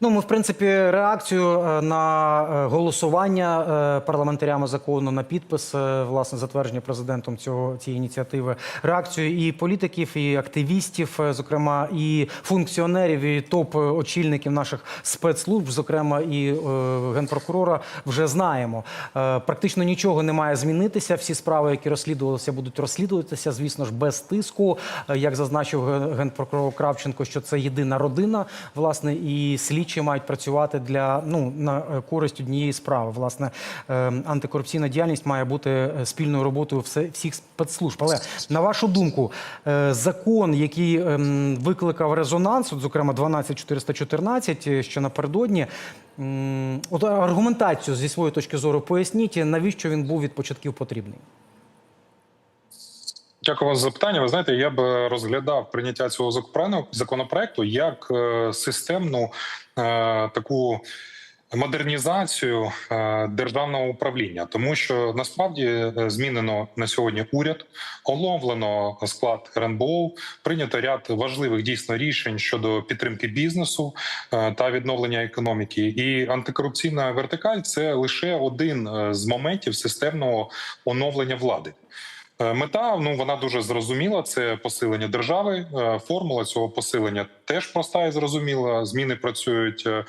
Ну, ми, в принципі, реакцію е, на е, голосування е, парламентарями закону на підпис, власне, затвердження президентом цього цієї ініціативи, реакцію і політиків, і активістів, зокрема, і функціонерів, і топ-очільників наших спецслужб, зокрема, і генпрокурора, вже знаємо. Практично нічого не має змінитися. Всі справи, які розслідувалися, будуть розслідуватися, звісно ж, без тиску. Як зазначив ген- генпрокурор Кравченко, що це єдина родина, власне, і слідчі мають працювати для ну на е, користь однієї справи. Власне, е, антикорупційна діяльність має бути е, спільною роботою всіх спецслужб. Але на вашу думку, е, закон, який ем, викликав резонанс, от, зокрема 12414, е, що напередодні, от аргументацію зі своєї точки зору поясніть, навіщо він був від початків потрібний. Дякую вам за запитання. Ви знаєте, я б розглядав прийняття цього законопроекту як системну таку. Модернізацію е, державного управління, тому що насправді е, змінено на сьогодні уряд, оновлено склад РНБО, прийнято ряд важливих дійсно рішень щодо підтримки бізнесу е, та відновлення економіки. І антикорупційна вертикаль це лише один е, з моментів системного оновлення влади. Е, Мета ну вона дуже зрозуміла. Це посилення держави. Е, Формула цього посилення теж проста і зрозуміла. Зміни працюють е,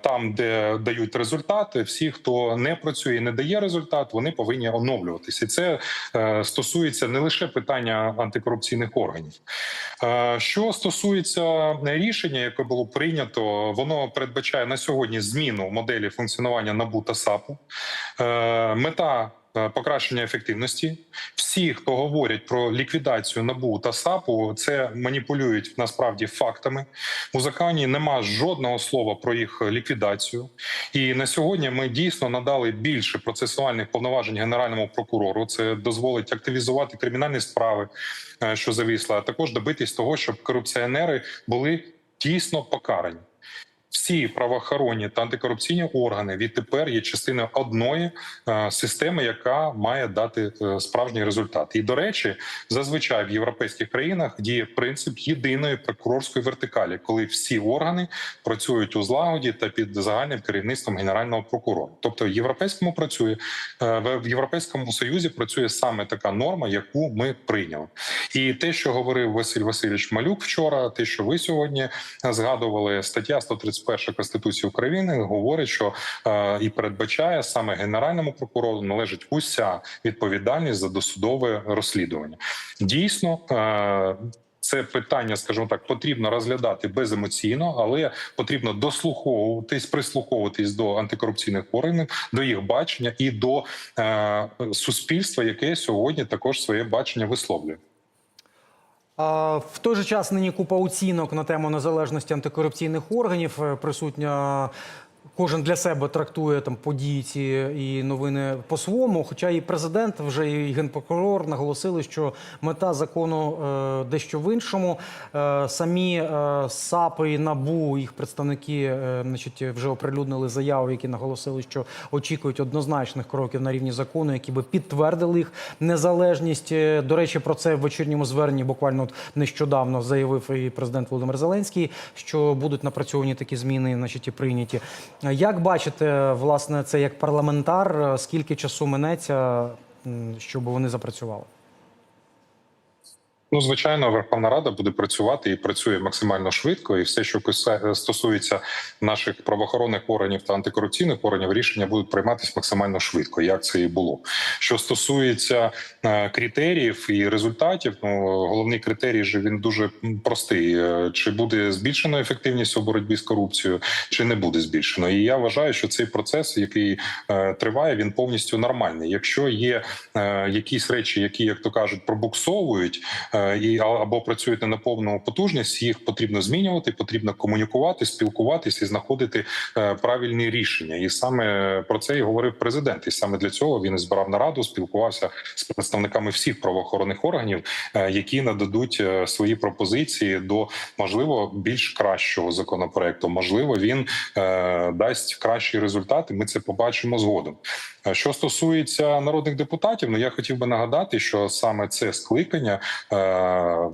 там, де дають результати. Всі, хто не працює і не дає результат, вони повинні оновлюватися. Це стосується не лише питання антикорупційних органів. Що стосується рішення, яке було прийнято, воно передбачає на сьогодні зміну моделі функціонування НАБУ та САПу. Е, Мета е, покращення ефективності. Всі, хто говорять про ліквідацію НАБУ та САПу, це маніпулюють насправді фактами. У законі нема жодного слова про їх ліквідацію. І на сьогодні ми дійсно надали більше процесуальних повноважень генеральному прокурору. Це дозволить активізувати кримінальні справи, е, що завісла, а також добитись того, щоб корупціонери були дійсно покарані. Всі правоохоронні та антикорупційні органи відтепер є частиною одної е, системи, яка має дати е, справжній результат. І до речі, зазвичай в європейських країнах діє принцип єдиної прокурорської вертикалі, коли всі органи працюють у злагоді та під загальним керівництвом генерального прокурора. Тобто, в європейському працює е, в європейському союзі працює саме така норма, яку ми прийняли. І те, що говорив Василь Васильович Малюк вчора, те, що ви сьогодні згадували, стаття 131 Конституції України говорить, що е, і передбачає саме генеральному прокурору належить уся відповідальність за досудове розслідування. Дійсно. Е, це питання, скажімо так, потрібно розглядати беземоційно, але потрібно дослуховуватись, прислуховуватись до антикорупційних органів, до їх бачення і до е, суспільства, яке сьогодні також своє бачення висловлює. В той же час нині купа оцінок на тему незалежності антикорупційних органів е, присутня. Кожен для себе трактує там події ці і новини по-своєму. Хоча і президент, вже і генпрокурор наголосили, що мета закону е, дещо в іншому. Е, самі е, САПи і НАБУ, їх представники, е, значить, вже оприлюднили заяви, які наголосили, що очікують однозначних кроків на рівні закону, які би підтвердили їх незалежність. Е, До речі, про це в вечірньому зверненні буквально от нещодавно заявив і президент Володимир Зеленський, що будуть напрацьовані такі зміни, значить, і прийняті. Як бачите, власне, це як парламентар, е, скільки часу минеться, щоб вони запрацювали? Ну, звичайно, Верховна Рада буде працювати і працює максимально швидко. І все, що стосується наших правоохоронних органів та антикорупційних органів, рішення будуть прийматися максимально швидко, як це і було. Що стосується е, критеріїв і результатів, ну головний критерій же він дуже простий: Е, чи буде збільшено ефективність у боротьбі з корупцією, чи не буде збільшено. І я вважаю, що цей процес, який е, триває, він повністю нормальний. Якщо є якісь речі, які, як то кажуть, пробуксовують. Е, і або працюють не на повну потужність, їх потрібно змінювати, потрібно комунікувати, спілкуватися і знаходити е, правильні рішення. І саме про це і говорив президент. І саме для цього він збирав нараду, спілкувався з представниками всіх правоохоронних органів, е, які нададуть свої пропозиції до можливо більш кращого законопроекту. Можливо, він дасть кращі результати. Ми це побачимо згодом. Що стосується народних депутатів, ну я хотів би нагадати, що саме це скликання. Е,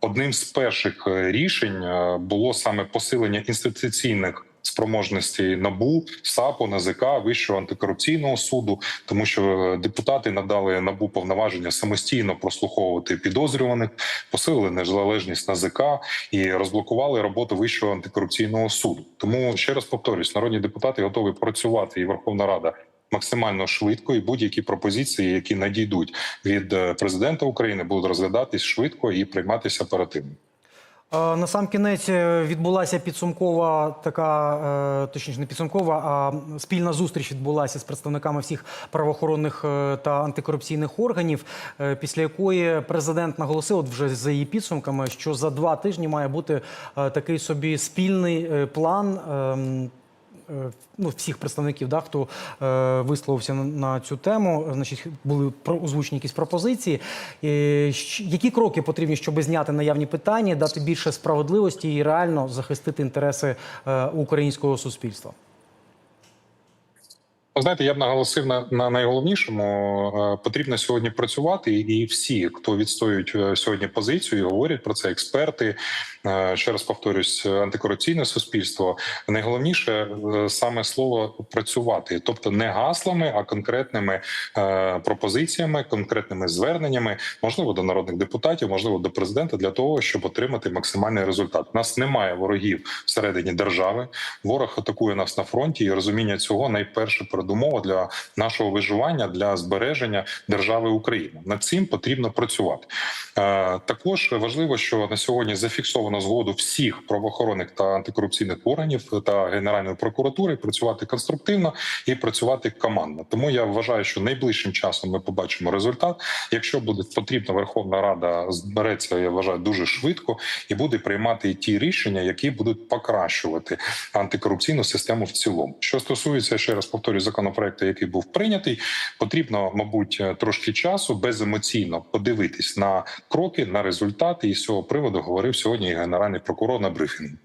Одним з перших е, рішень е, було саме посилення інституційних спроможності набу, САПу, НАЗК, Вищого антикорупційного суду, тому що депутати надали набу повноваження самостійно прослуховувати підозрюваних, посилили незалежність НАЗК і розблокували роботу Вищого антикорупційного суду. Тому ще раз повторюсь, народні депутати готові працювати і Верховна Рада. Максимально швидко і будь-які пропозиції, які надійдуть від е, президента України, будуть розглядатись швидко і прийматися оперативно. Е, На сам кінець е, відбулася підсумкова така, точніше, не підсумкова, а спільна зустріч відбулася з представниками всіх правоохоронних та антикорупційних органів, після якої президент наголосив, от вже за її підсумками, що за два тижні має бути такий собі спільний план. Е, Ну, всіх представників, да, хто е, висловився на, цю тему, значить, були озвучені якісь пропозиції. Е, які кроки потрібні, щоб зняти наявні питання, дати більше справедливості і реально захистити інтереси е, українського суспільства? Ви знаєте, я б наголосив на, на найголовнішому. Е, Потрібно сьогодні працювати, і всі, хто відстоюють е, сьогодні позицію, говорять про це експерти. е, Ще раз повторюсь, антикорупційне суспільство. Найголовніше саме слово працювати, тобто не гаслами, а конкретними пропозиціями, конкретними зверненнями, можливо, до народних депутатів, можливо, до президента, для того, щоб отримати максимальний результат. У нас немає ворогів всередині держави. Ворог атакує нас на фронті, і розуміння цього найперше передумова для нашого виживання для збереження держави України. Над цим потрібно працювати. Е, Також важливо, що на сьогодні зафіксовано згоду всіх правоохоронних та антикорупційних органів та Генеральної прокуратури працювати конструктивно і працювати командно. Тому я вважаю, що найближчим часом ми побачимо результат. Якщо буде потрібно, Верховна Рада збереться, я вважаю, дуже швидко і буде приймати ті рішення, які будуть покращувати антикорупційну систему в цілому. Що стосується ще раз повторюю законопроекту, який був прийнятий, потрібно, мабуть, трошки часу беземоційно подивитись на кроки, на результати. І з цього приводу говорив сьогодні генеральний прокурор на брифінгу.